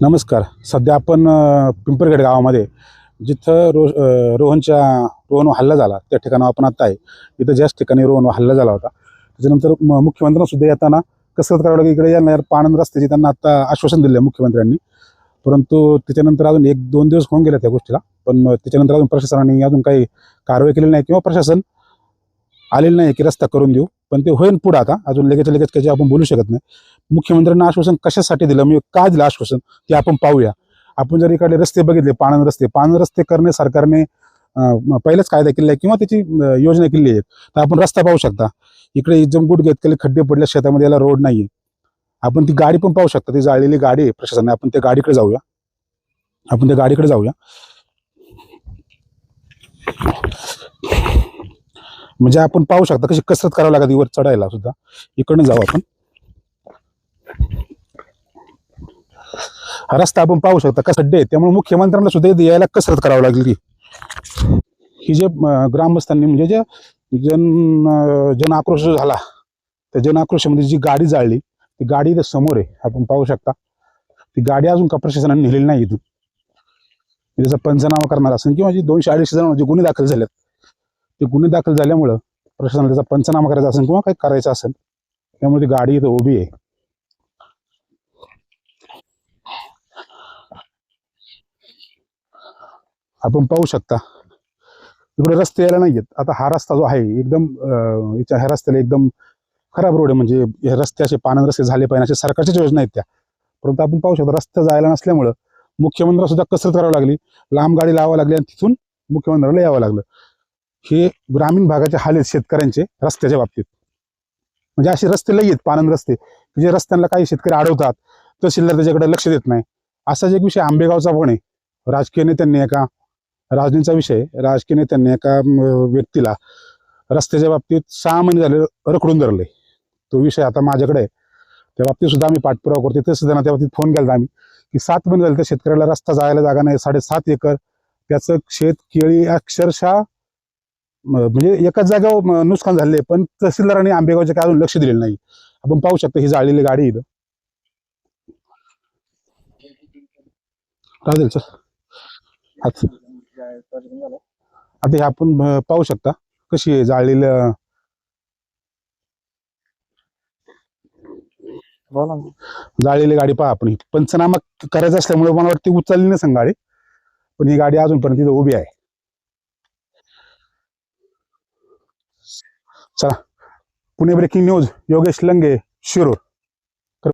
नमस्कार. सध्या आपण अ, पिंपरखेड गावामध्ये जिथं रो रोहनच्या रोहन हल्ला झाला त्या ठिकाणावर आपण आता आहे. इथं ज्याच ठिकाणी रोहन हल्ला झाला होता. त्याच्यानंतर म- येताना कसरत करावं लागेल इकडे येणार पाणंद रस्त्याचे त्यांना आता आश्वासन दिलं आहे मुख्यमंत्र्यांनी. परंतु त्याच्यानंतर अजून एक दोन दिवस होऊन गेले त्या गोष्टीला. पण मग त्याच्यानंतर अजून प्रशासनाने अजून काही कारवाई केलेली नाही किंवा प्रशासन आलेलं नाही की रस्ता करून देऊ. पण ते होईल पुढं आता. अजून लगेच लगेच काही आपण बोलू शकत नाही. मुख्यमंत्र्यांना आश्वासन कशासाठी दिलं? म्हणजे का दिलं आश्वासन? ते आपण पाहूया. आपण जर इकडे रस्ते बघितले पाणंद रस्ते पाणंद रस्ते करणे सरकारने पहिलाच कायदा केलेला आहे किंवा त्याची योजना केलेली आहे. तर आपण रस्ता पाहू शकता. इकडे जमगुट घेतलेले खड्डे पडले शेतामध्ये याला रोड नाही आपण ती गाडी पण पाहू शकता. ती जाळलेली गाडी आहे प्रशासनाने. आपण त्या गाडीकडे जाऊया. आपण त्या गाडीकडे जाऊया. म्हणजे आपण पाहू शकता कशी कसरत करावी लागत वर चढायला सुद्धा. इकडनं जाऊ आपण. रस्ता आपण पाहू शकता का खड्डे त्यामुळे मुख्यमंत्र्यांना सुद्धा इथे यायला कसरत करावी लागली की. ही जे ग्रामस्थांनी म्हणजे जे जन जन आक्रोश झाला त्या जन आक्रोशामध्ये जी गाडी जाळली ती गाडी इथं समोर आहे. आपण पाहू शकता. ती गाडी अजून का प्रशासनाने नेलेली नाही इथून. त्याचा पंचनामा करणार असेल किंवा जे दोनशे अडीचशे जण जे गुन्हे दाखल झालेत ते गुन्हे दाखल झाल्यामुळं प्रशासनाला त्याचा पंचनामा करायचा असेल किंवा काही करायचं असेल त्यामुळे ती गाडी इथं उभी आहे. आपण पाहू शकता. इकडे रस्ते यायला नाही आहेत आता हा रस्ता जो आहे एकदम याच्या ह्या रस्त्याला एकदम खराब रोड आहे. म्हणजे हे रस्ते असे पानंद रस्ते झाले पाहिजे अशा सरकारच्याच योजना आहेत त्या. परंतु आपण पाहू शकतो रस्ता जायला नसल्यामुळं मुख्यमंत्र्यांना सुद्धा कसरत करावी लागली. लांब गाडी लावावी लागली आणि तिथून मुख्यमंत्र्याला यावं लागलं. हे ग्रामीण भागाचे हाल आहेत शेतकऱ्यांचे रस्त्याच्या बाबतीत. म्हणजे असे रस्ते लई आहेत पानंद रस्ते. की जे रस्त्यांना काही शेतकरी अडवतात तहसीलदार त्याच्याकडे लक्ष देत नाही. असाच एक विषय आंबेगावचा पण आहे. राजकीय नेत्यांनी एका राजनींचा विषय राजकीय नेत्यांनी एका व्यक्तीला रस्त्याच्या बाबतीत सहा महिने झाले रखडून धरले. तो विषय आता माझ्याकडे आहे. त्या बाबतीत सुद्धा आम्ही पाठपुरावा करतो ते सुद्धा त्या बाबतीत फोन केला आम्ही की सात महिने झाले त्या शेतकऱ्याला रस्ता जायला जागा नाही. साडेसात एकर त्याचं शेत केळी अक्षरशः म्हणजे एकाच जागेवर नुकसान झाले पण तहसीलदारांनी आंबेगावच्या काय अजून लक्ष दिलेलं नाही. आपण पाहू शकतो ही जाळलेली गाडी इथं. राजेल सर अच्छा आता हे आपण पाहू शकता कशी आहे जाळलेलं. जाळलेली गाडी पहा आपण. पंचनामा करायचा असल्यामुळे मला वाटतं ती उचलली नसेल गाडी पण ही गाडी अजूनपर्यंत तिथं उभी आहे चला पुणे ब्रेकिंग न्यूज योगेश लंगे शिरूर